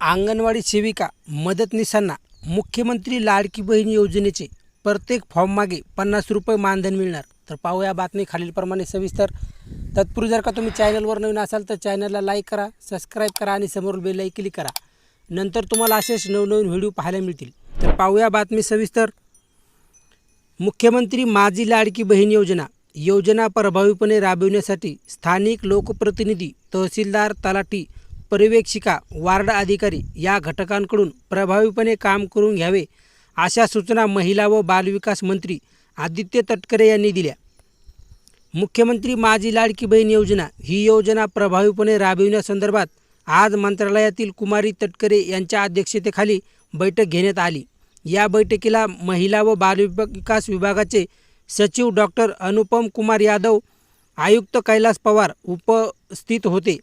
अंगणवाडी सेविका मदतनीसांना मुख्यमंत्री लाडकी बहीण योजनेचे प्रत्येक फॉर्ममागे पन्नास रुपये मानधन मिळणार. तर पाहूया बातमी खालीलप्रमाणे सविस्तर. तत्पूर्वी जर का तुम्ही चॅनलवर नवीन असाल तर चॅनलला लाईक करा सबस्क्राईब करा आणि समोर बेल क्लिक करा. नंतर तुम्हाला असेच नवनवीन व्हिडिओ पाहायला मिळतील. तर पाहूया बातमी सविस्तर. मुख्यमंत्री माझी लाडकी बहीण योजना. योजना प्रभावीपणे राबविण्यासाठी स्थानिक लोकप्रतिनिधी तहसीलदार तलाठी पर्यवेक्षिका वार्ड अधिकारी या घटकांकडून प्रभावीपणे काम करून घ्यावे अशा सूचना महिला व बालविकास मंत्री आदित्य तटकरे यांनी दिल्या. मुख्यमंत्री माझी लाडकी बहीण योजना ही योजना प्रभावीपणे राबविण्यासंदर्भात आज मंत्रालयातील कुमारी तटकरे यांच्या अध्यक्षतेखाली बैठक घेण्यात आली. या बैठकीला महिला व बालविकास विभागाचे सचिव डॉक्टर अनुपम कुमार यादव आयुक्त कैलास पवार उपस्थित होते.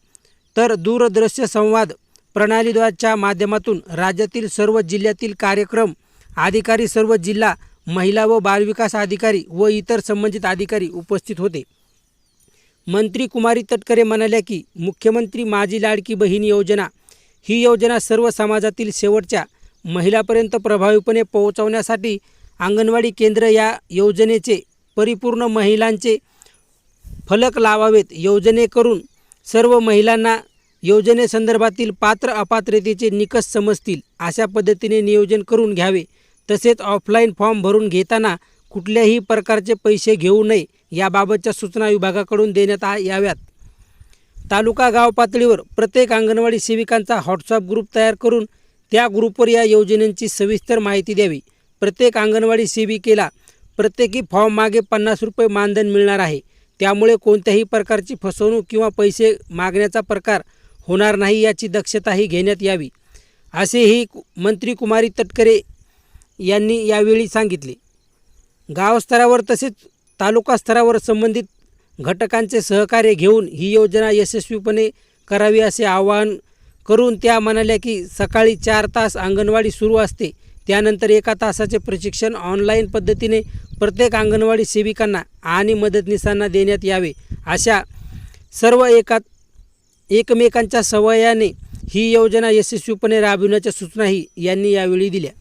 तर दूरदृश्य संवाद प्रणालीद्वाच्या माध्यमातून राज्यातील सर्व जिल्ह्यातील कार्यक्रम अधिकारी सर्व जिल्हा महिला व बालविकास अधिकारी व इतर संबंधित अधिकारी उपस्थित होते. मंत्री कुमारी तटकरे म्हणाल्या की मुख्यमंत्री माझी लाडकी बहीण योजना ही योजना सर्व समाजातील शेवटच्या महिलापर्यंत प्रभावीपणे पोहोचवण्यासाठी अंगणवाडी केंद्र या योजनेचे परिपूर्ण महिलांचे फलक लावावेत योजनेकरून सर्व महिलांना योजनेसंदर्भातील पात्र अपात्रतेचे निकष समजतील अशा पद्धतीने नियोजन करून घ्यावे. तसेच ऑफलाईन फॉर्म भरून घेताना कुठल्याही प्रकारचे पैसे घेऊ नये याबाबतच्या सूचना विभागाकडून देण्यात आ याव्यात. तालुका गाव पातळीवर प्रत्येक अंगणवाडी सेविकांचा व्हॉट्सअप ग्रुप तयार करून त्या ग्रुपवर या योजनेची सविस्तर माहिती द्यावी. प्रत्येक अंगणवाडी सेविकेला प्रत्येकी फॉर्म मागे पन्नास रुपये मानधन मिळणार आहे. त्यामुळे कोणत्याही प्रकारची फसवणूक किंवा पैसे मागण्याचा प्रकार होणार नाही याची दक्षताही घेण्यात यावी असेही कु- मंत्री कुमारी तटकरे यांनी यावेळी सांगितले. गावस्तरावर तसेच तालुका स्तरावर संबंधित घटकांचे सहकार्य घेऊन ही योजना यशस्वीपणे करावी असे आवाहन करून त्या म्हणाल्या की सकाळी चार तास अंगणवाडी सुरू असते त्यानंतर एका तासाचे प्रशिक्षण ऑनलाईन पद्धतीने प्रत्येक अंगणवाडी सेविकांना आणि मदतनीसांना देण्यात यावे. अशा सर्व एका एकमेकांच्या सवयाने ही योजना यशस्वीपणे राबविण्याच्या सूचनाही यांनी यावेळी दिल्या.